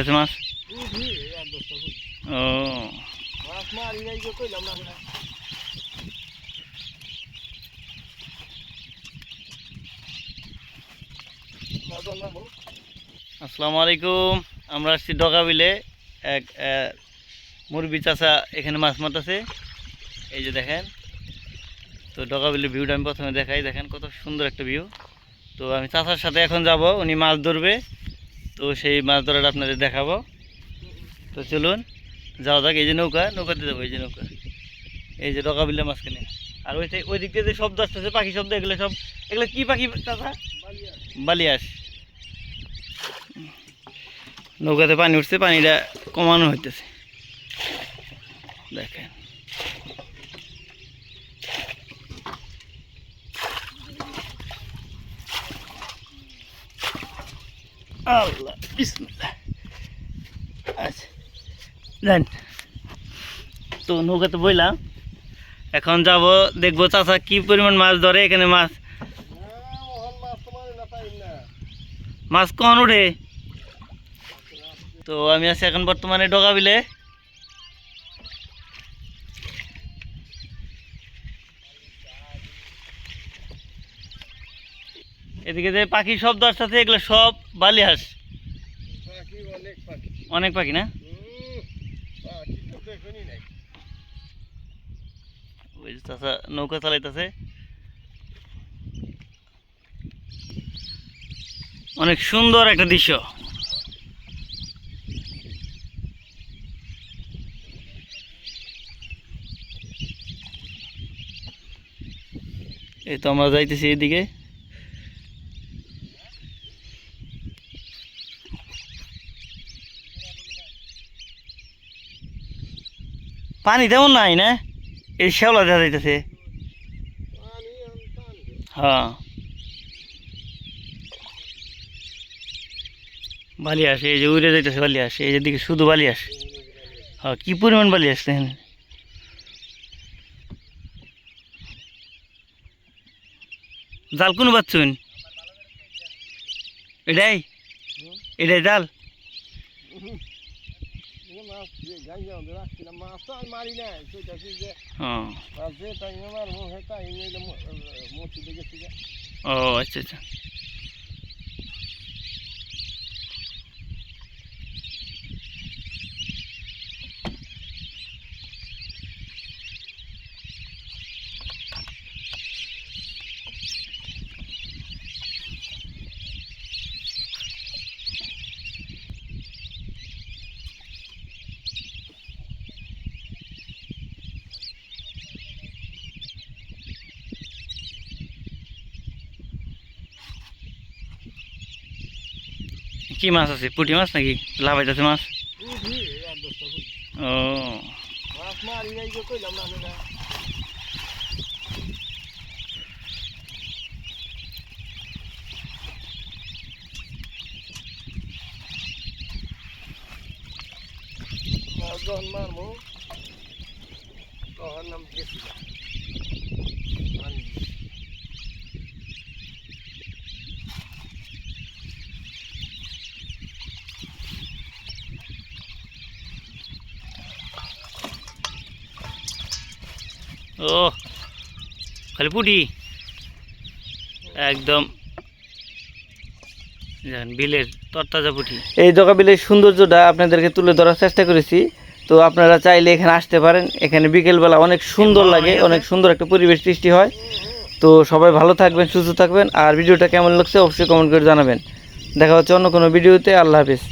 আছে মাছ ও। আসসালামু আলাইকুম। আমরা আসছি ডগা বিলে। এক মুরবি চাচা এখানে মাছ মারতেছে। এই যে দেখেন। তো ডগা বিলের ভিউটা আমি প্রথমে দেখাই। দেখেন কত সুন্দর একটা ভিউ তো আমি চাচার সাথে এখন যাব। উনি মাছ ধরবে। তো সেই মাছ ধরাটা আপনাদের দেখাবো। তো চলুন, যাওয়া যাক, এই যে নৌকা নৌকাতে যাব, এই যে নৌকা। এই যে ডগা বিলের মাঝখানে। আর ওই ওই দিক দিয়ে যে শব্দ আসতেছে, পাখি শব্দ, এগুলো সব এগুলো কি পাখি চাচা বালিয়াস। নৌকাতে পানি উঠছে, পানিটা কমানো হইতেছে। দেখেন। আল্লাহ, বিসমিল্লাহ। আচ্ছা দেন। তো নৌকাতে বইলাম। এখন যাব, দেখব চাষা কি পরিমাণ মাছ ধরে এখানে মাছ। মাছ কখন উঠে? তো আমি আছি এখন বর্তমানে ডগা বিলে এদিকে যে পাখি শব্দ আসতেছে এগুলো সব বালি হাঁস। অনেক পাখি। না? ওই যে চাচা নৌকা চালাইতেছে। অনেক সুন্দর একটা দৃশ্য। এই তো আমরা যাইতেছি এইদিকে পানি তেমন নাই না? এই শ্যাওলা দেখা যাইতেছে। হ্যাঁ। বালি আসে, এই যে উড়ে যাইতেছে বালি আসে, এই যে দিকে শুধু বালি আসে। হ্যাঁ কি পরিমাণ বালি আসছে এখানে? জাল কোন পাচ্ছুন এটাই? এটাই জাল? হ্যাঁ ও আচ্ছা আচ্ছা। কি মাছ আছে পুঁটি মাছ নাকি লাভাইতেছে মাছ ও মারমো তখন নাম গেছিলাম ও খালি পুঁটি? একদম। বিলের তরতাজা পুঁটি। এই জগা বিলের সৌন্দর্যটা আপনাদেরকে তুলে ধরার চেষ্টা করেছি। তো আপনারা চাইলে এখানে আসতে পারেন। এখানে বিকেলবেলা অনেক সুন্দর লাগে অনেক সুন্দর একটা পরিবেশ সৃষ্টি হয়। তো সবাই ভালো থাকবেন সুস্থ থাকবেন। আর ভিডিওটা কেমন লাগছে অবশ্যই কমেন্ট করে জানাবেন। দেখা হচ্ছে অন্য কোনো ভিডিওতে। আল্লাহ হাফিজ।